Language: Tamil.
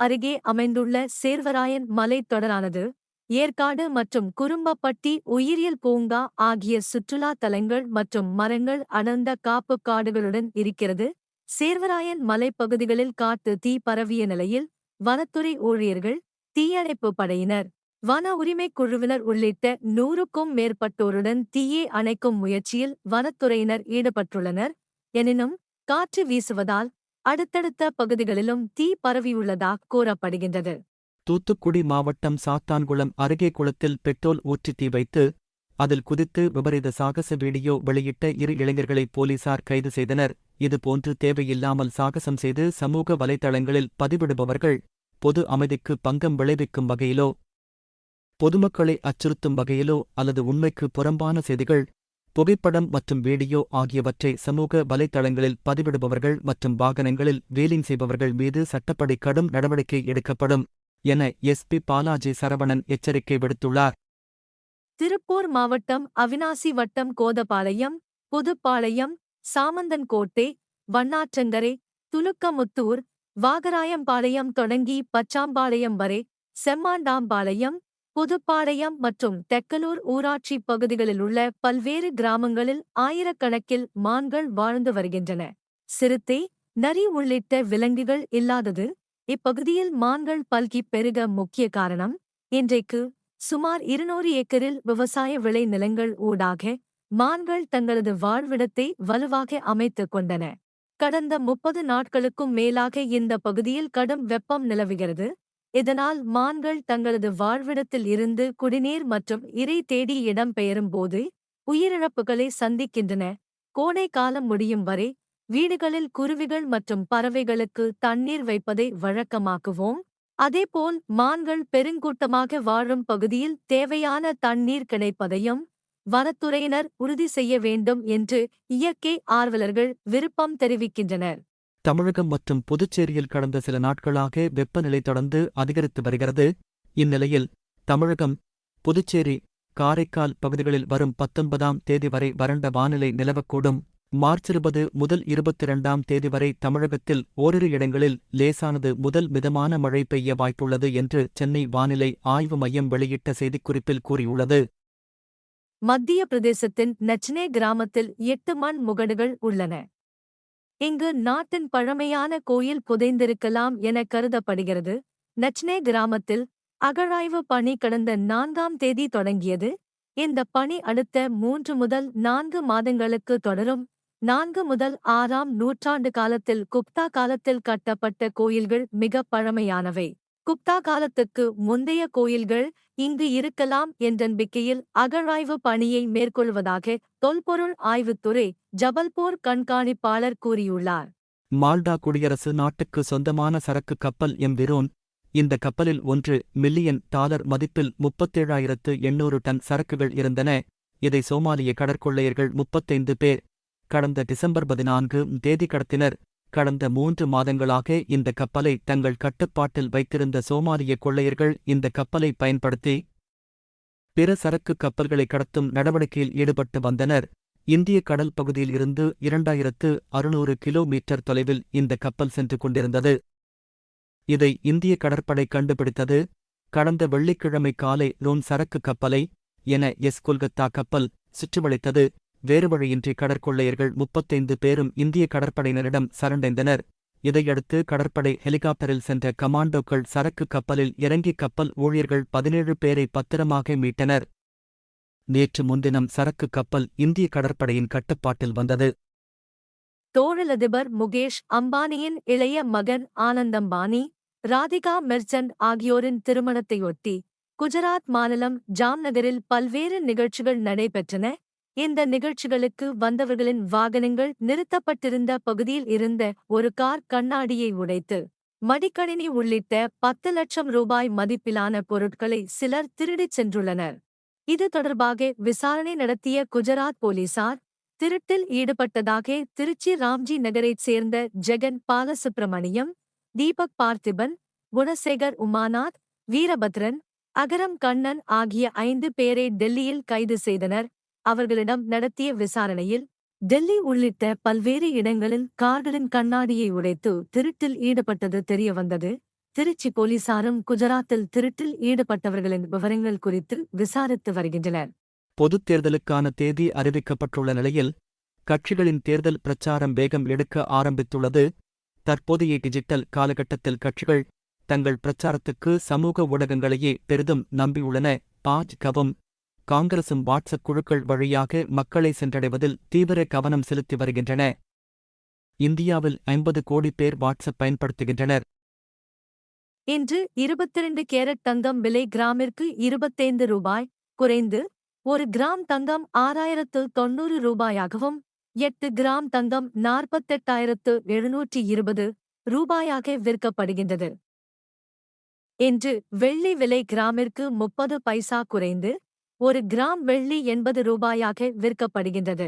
அருகே அமைந்துள்ள சேர்வராயன் மலைத்தொடரானது ஏற்காடு மற்றும் குறும்பப்பட்டி உயிரியல் பூங்கா ஆகிய சுற்றுலா தலங்கள் மற்றும் மரங்கள் அடர்ந்த காப்பு காடுகளுடன் இருக்கிறது. சேர்வராயன் மலைப்பகுதிகளில் காட்டு தீ பரவிய நிலையில் வனத்துறை ஊழியர்கள் தீயணைப்பு படையினர் வன உரிமைக் குழுவினர் உள்ளிட்ட நூறுக்கும் மேற்பட்டோருடன் தீயை அணைக்கும் முயற்சியில் வனத்துறையினர் ஈடுபட்டுள்ளனர். எனினும் காற்று வீசுவதால் அடுத்தடுத்த பகுதிகளிலும் தீ பரவியுள்ளதாக கூறப்படுகின்றது. தூத்துக்குடி மாவட்டம் சாத்தான்குளம் அருகே குளத்தில் பெட்ரோல் ஊற்றி தீ வைத்து அதில் குதித்து விபரீத சாகச வீடியோ வெளியிட்ட இரு இளைஞர்களை போலீசார் கைது செய்தனர். இதுபோன்று தேவையில்லாமல் சாகசம் செய்து சமூக வலைதளங்களில் பதிவிடுபவர்கள் பொது அமைதிக்கு பங்கம் விளைவிக்கும் வகையிலோ பொதுமக்களை அச்சுறுத்தும் வகையிலோ அல்லது உண்மைக்கு புறம்பான செய்திகள் புகைப்படம் மற்றும் வீடியோ ஆகியவற்றை சமூக வலைதளங்களில் பதிவிடுபவர்கள் மற்றும் வாகனங்களில் வீலிங் செய்பவர்கள் மீது சட்டப்படி கடும் நடவடிக்கை எடுக்கப்படும் என எஸ்பி பாலாஜி சரவணன் எச்சரிக்கை விடுத்துள்ளார். திருப்பூர் மாவட்டம் அவினாசி வட்டம் கோதபாளையம் புதுப்பாளையம் சாமந்தன்கோட்டை வண்ணாற்றங்கரை துலுக்கமுத்தூர் வாகராயம்பாளையம் தொடங்கி பச்சாம்பாளையம் வரை செம்மாண்டாம்பாளையம் புதுப்பாளையம் மற்றும் தெக்கலூர் ஊராட்சி பகுதிகளில் உள்ள பல்வேறு கிராமங்களில் ஆயிரக்கணக்கில் மான்கள் வாழ்ந்து வருகின்றன. சிறுத்தை நரி உள்ளிட்ட விலங்குகள் இல்லாதது இப்பகுதியில் மான்கள் பல்கி பெருக முக்கிய காரணம். இன்றைக்கு சுமார் இருநூறு ஏக்கரில் விவசாய விளை நிலங்கள் ஊடாக மான்கள் தங்களது வாழ்விடத்தை வலுவாக அமைத்துக் கொண்டன. கடந்த முப்பது நாட்களுக்கும் மேலாக இந்த பகுதியில் கடும் வெப்பம் நிலவுகிறது. இதனால் மான்கள் தங்களது வாழ்விடத்தில் இருந்து குடிநீர் மற்றும் இறை தேடி இடம்பெயரும் போது உயிரிழப்புகளை சந்திக்கின்றன. கோடை காலம் முடியும் வரை வீடுகளில் குருவிகள் மற்றும் பறவைகளுக்கு தண்ணீர் வைப்பதை வழக்கமாக்குவோம். அதேபோல் மான்கள் பெருங்கூட்டமாக வாழும் பகுதியில் தேவையான தண்ணீர் கிடைப்பதையும் வனத்துறையினர் உறுதி செய்ய வேண்டும் என்று இயற்கை ஆர்வலர்கள் விருப்பம் தெரிவிக்கின்றனர். தமிழகம் மற்றும் புதுச்சேரியில் கடந்த சில நாட்களாக வெப்பநிலை தொடர்ந்து அதிகரித்து வருகிறது. இந்நிலையில் தமிழகம் புதுச்சேரி காரைக்கால் பகுதிகளில் வரும் பத்தொன்பதாம் தேதி வரை வறண்ட வானிலை நிலவக்கூடும். மார்ச் இருபது முதல் இருபத்தி இரண்டாம் தேதி வரை தமிழகத்தில் ஓரிரு இடங்களில் லேசானது முதல் மிதமான மழை பெய்ய வாய்ப்புள்ளது என்று சென்னை வானிலை ஆய்வு மையம் வெளியிட்ட செய்திக்குறிப்பில் கூறியுள்ளது. மத்திய பிரதேசத்தின் நச்னே கிராமத்தில் எட்டு மண் முகடுகள் உள்ளன. இங்கு நாட்டின் பழமையான கோயில் புதைந்திருக்கலாம் என கருதப்படுகிறது. நச்னே கிராமத்தில் அகழாய்வு பணி கடந்த நான்காம் தேதி தொடங்கியது. இந்த பணி அடுத்த மூன்று முதல் நான்கு மாதங்களுக்கு தொடரும். நான்கு முதல் ஆறாம் நூற்றாண்டு காலத்தில் குப்தா காலத்தில் கட்டப்பட்ட கோயில்கள் மிக பழமையானவை. குப்தா காலத்துக்கு முந்தைய கோயில்கள் இங்கு இருக்கலாம் என்ற நம்பிக்கையில் அகழாய்வு பணியை மேற்கொள்வதாக தொல்பொருள் ஆய்வுத்துறை ஜபல்பூர் கண்காணிப்பாளர் கூறியுள்ளார். மால்டா குடியரசு நாட்டுக்கு சொந்தமான சரக்கு கப்பல் எம்பிரோன் இந்த கப்பலில் ஒன்று மில்லியன் டாலர் மதிப்பில் முப்பத்தேழாயிரத்து எண்ணூறு டன் சரக்குகள் இருந்தன. இதை சோமாலிய கடற்கொள்ளையர்கள் முப்பத்தைந்து பேர் கடந்த டிசம்பர் பதினான்கு தேதி கடத்தினர். கடந்த மூன்று மாதங்களாக இந்த கப்பலை தங்கள் கட்டுப்பாட்டில் வைத்திருந்த சோமாலிய கொள்ளையர்கள் இந்த கப்பலை பயன்படுத்தி பிற சரக்கு கப்பல்களை கடத்தும் நடவடிக்கையில் ஈடுபட்டு வந்தனர். இந்திய கடல் பகுதியில் இருந்து இரண்டாயிரத்து அறுநூறு கிலோமீட்டர் தொலைவில் இந்த கப்பல் சென்று கொண்டிருந்தது. இதை இந்திய கடற்படை கண்டுபிடித்தது. கடந்த வெள்ளிக்கிழமை காலை ரோன் சரக்கு கப்பலை என எஸ் கொல்கத்தா கப்பல் சுற்றுவளைத்தது. வேறுவழியின்றி கடற்கொள்ளையர்கள் முப்பத்தைந்து பேரும் இந்திய கடற்படையினரிடம் சரண்டைந்தனர். இதையடுத்து கடற்படை ஹெலிகாப்டரில் சென்ற கமாண்டோக்கள் சரக்கு கப்பலில் இறங்கி கப்பல் ஊழியர்கள் பதினேழு பேரை பத்திரமாக மீட்டனர். நேற்று முன்தினம் சரக்கு கப்பல் இந்திய கடற்படையின் கட்டுப்பாட்டில் வந்தது. தொழிலதிபர் முகேஷ் அம்பானியின் இளைய மகன் ஆனந்தம்பானி ராதிகா மெர்ச்சன்ட் ஆகியோரின் திருமணத்தையொட்டி குஜராத் மாநிலம் ஜாம்நகரில் பல்வேறு நிகழ்ச்சிகள் நடைபெற்றன. இந்த நிகழ்ச்சிகளுக்கு வந்தவர்களின் வாகனங்கள் நிறுத்தப்பட்டிருந்த பகுதியில் இருந்த ஒரு கார் கண்ணாடியை உடைத்து மடிக்கணினி உள்ளிட்ட பத்து லட்சம் ரூபாய் மதிப்பிலான பொருட்களை சிலர் திருடிச் சென்றுள்ளனர். இது தொடர்பாக விசாரணை நடத்திய குஜராத் போலீசார் திருட்டில் ஈடுபட்டதாக திருச்சி ராம்ஜி நகரைச் சேர்ந்த ஜெகன் பாலசுப்ரமணியம் தீபக் பார்த்திபன் குணசேகர் உமாநாத் வீரபத்ரன் அகரம் கண்ணன் ஆகிய ஐந்து பேரை டெல்லியில் கைது செய்தனர். அவர்களிடம் நடத்திய விசாரணையில் டெல்லி உள்ளிட்ட பல்வேறு இடங்களில் கார்களின் கண்ணாடியை உடைத்து திருட்டில் ஈடுபட்டது தெரியவந்தது. திருச்சி போலீசாரும் குஜராத்தில் திருட்டில் ஈடுபட்டவர்களின் விவரங்கள் குறித்து விசாரித்து வருகின்றனர். பொதுத் தேர்தலுக்கான தேதி அறிவிக்கப்பட்டுள்ள நிலையில் கட்சிகளின் தேர்தல் பிரச்சாரம் வேகம் எடுக்க ஆரம்பித்துள்ளது. தற்போதைய டிஜிட்டல் காலகட்டத்தில் கட்சிகள் தங்கள் பிரச்சாரத்துக்கு சமூக ஊடகங்களையே பெரிதும் நம்பியுள்ளன. பாஜகவும் காங்கிரசும் வாட்ஸ்அப் குழுக்கள் வழியாக மக்களை சென்றடைவதில் தீவிர கவனம் செலுத்தி வருகின்றன. இந்தியாவில் ஐம்பது கோடி பேர் வாட்ஸ்அப் பயன்படுத்துகின்றனர். இன்று இருபத்திரண்டு கேரட் தங்கம் விலை கிராமிற்கு இருபத்தைந்து ரூபாய் குறைந்து ஒரு கிராம் தங்கம் ஆறாயிரத்து தொன்னூறு ரூபாயாகவும் எட்டு கிராம் தங்கம் நாற்பத்தெட்டாயிரத்து எழுநூற்றி இருபது ரூபாயாக விற்கப்படுகின்றது. இன்று வெள்ளி விலை கிராமிற்கு முப்பது பைசா குறைந்து ஒரு கிராம் வெள்ளி எண்பது ரூபாயாக விற்கப்படுகின்றது.